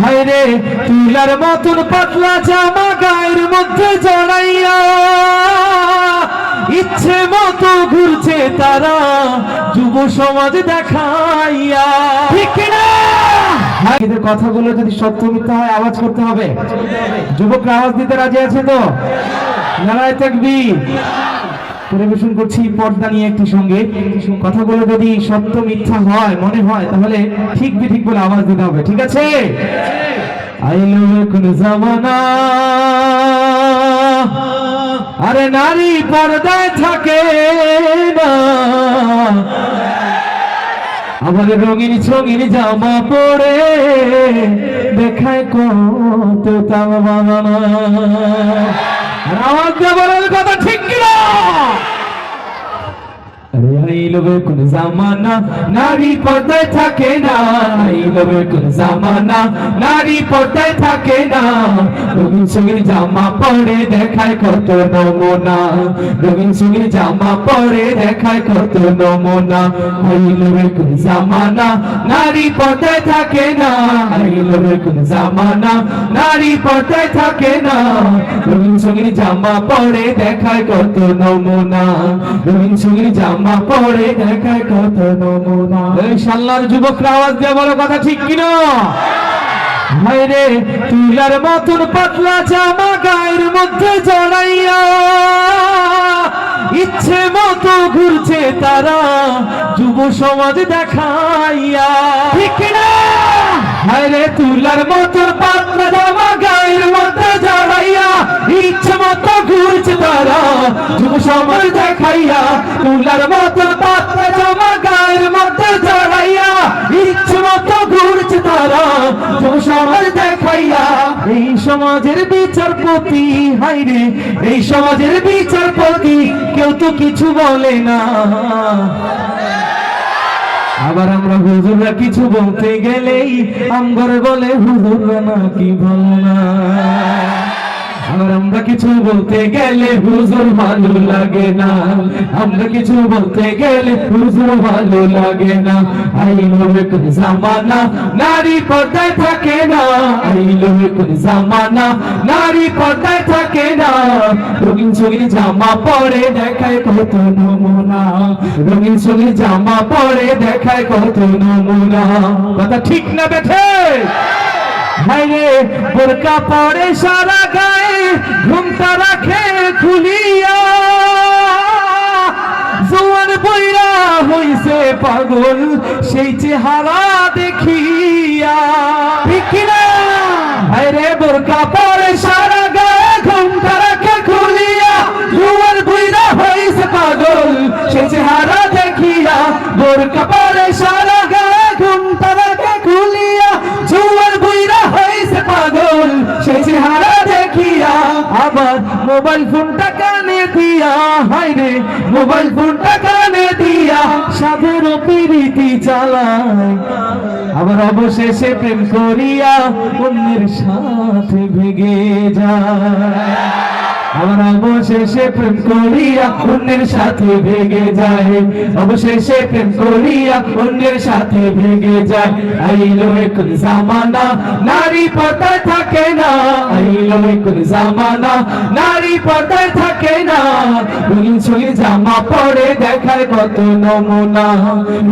হায়রে তুলার মতন পাতলা জামা গায়ের মধ্যে জড়াইয়া। ইচ্ছে মতো ঘুরছে তারা যুব সমাজ দেখাইয়া। ঠিক না এদের কথাগুলো যদি সত্য মিথ্যা হয় আওয়াজ করতে হবে। যুবকরা আওয়াজ দিতে রাজি আছে তো? নারায় থাকবি পরিবেশন করছি পর্দা নিয়ে একটি সঙ্গে। কথাগুলো যদি সত্য মিথ্যা হয়, মনে হয়, তাহলে ঠিক ঠিক বলে আওয়াজ দিতে হবে, ঠিক আছে? আইলো কোন জামানা। আরে নারী পর্দায় থাকে না। আমার রঙিন ছঙিন জামা পরে দেখায় কত বানানা আর আওয়াজ দিয়ে বলার কথা ঠিক কিনা আরে আইলো কোন জামানা নারী পর্দায় থাকে না আইলো কোন জামানা নারী পর্দায় থাকে না। রঙিন সঙ্গীর জামা পরে দেখায় কত নমুনা, রঙিন সঙ্গীর জামা পরে দেখায় কত নমুনা। আইলো কোন জামানা নারী পর্দায় থাকে না আইলো কোন জামানা নারী পর্দায় থাকে না। রঙিন সঙ্গীর জামা পরে দেখায় কত নমুনা, রঙিন সঙ্গীর জামা পরে দেখায় কত নমুনা। এই শাল্লার যুবকরা আওয়াজ দিয়ে বলো কথা ঠিক কিনা? হায়রে তুলার মতন পাতলা জামা গায়ের মধ্যে জড়াইয়া। ইচ্ছে মতো ঘুরছে তারা যুব সমাজ দেখাইয়া। ঠিক না হায়রে তুলার মতন পাতলা জামা গায়ের মধ্যে জড়াইয়া সমাজ দেখাইয়া তুলার মতন পাতলা জামা গায়ের মধ্যে জড়াইয়া ইচ্ছে মতো ঘুরছে তারা। সমাজ দেখাইয়া, এই সমাজের বিচারপতি হাইরে এই সমাজের বিচারপতি কেউ তো কিছু বলে না। আবার আমরা হুজুররা কিছু বলতে গেলেই আমগর বলে, হুজুররা নাকি বল না? আর আমরা কিছু বলতে গেলে হুজুর ভালো লাগে না। আমরা কিছু বলতে গেলে হুজুর ভালো লাগে না। আইলো কোন জামানা, নারী পর্দায় থাকে না। আইলো কোন জামানা, নারী পর্দায় থাকে না। রঙিন সঙ্গীর জামা পরে দেখায় কত নমুনা। রঙিন সঙ্গীর জামা পরে দেখায় কত নমুনা। কথা ঠিক না বেঠে? হাইরে বোরকা পরে সারা গায়ে ঘুমটা রাখে খুলিয়া। জোয়ান বইরা হইছে পাগল সেই চেহারা দেখিয়া। ঠিক না হাইরে বোরকা পরে সারা আবার মোবাইল ফোনটা কানে দিয়া হাইরে মোবাইল ফোনটা কানে দিয়া সাধের প্রীতি চালায়। আবার অবশেষে প্রেম করিয়া অন্যের সাথে ভেগে যায়। অবশেষে প্রেম করিয়া অন্যের সাথে ভেগে যায়। অবশেষে প্রেম করিয়া অন্যের সাথে ভেগে যায়। আইলো কোন জামানা, নারী পর্দায় থাকে না। আইলো কোন জামানা, নারী পর্দায় থাকে না। রঙিন সঙ্গীর জামা পরে দেখায় কত নমুনা।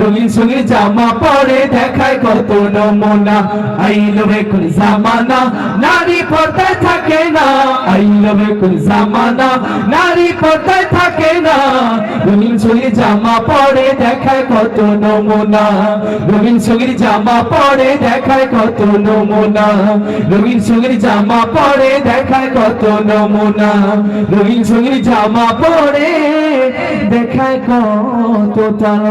রঙিন সঙ্গীর জামা পরে দেখায় কত নমুনা। আইলো কোন জামানা, নারী পর্দায় থাকে না। আইলো কোন জামানা? নারী পর্দায় থাকে না। রঙিন সঙ্গীর জামা পরে দেখায় কত নমুনা। রঙিন সঙ্গীর জামা পরে দেখায় কত নমুনা। রঙিন সঙ্গীর জামা পরে দেখায় কত নমুনা। রঙিন সঙ্গীর জামা পরে দেখায় কত তার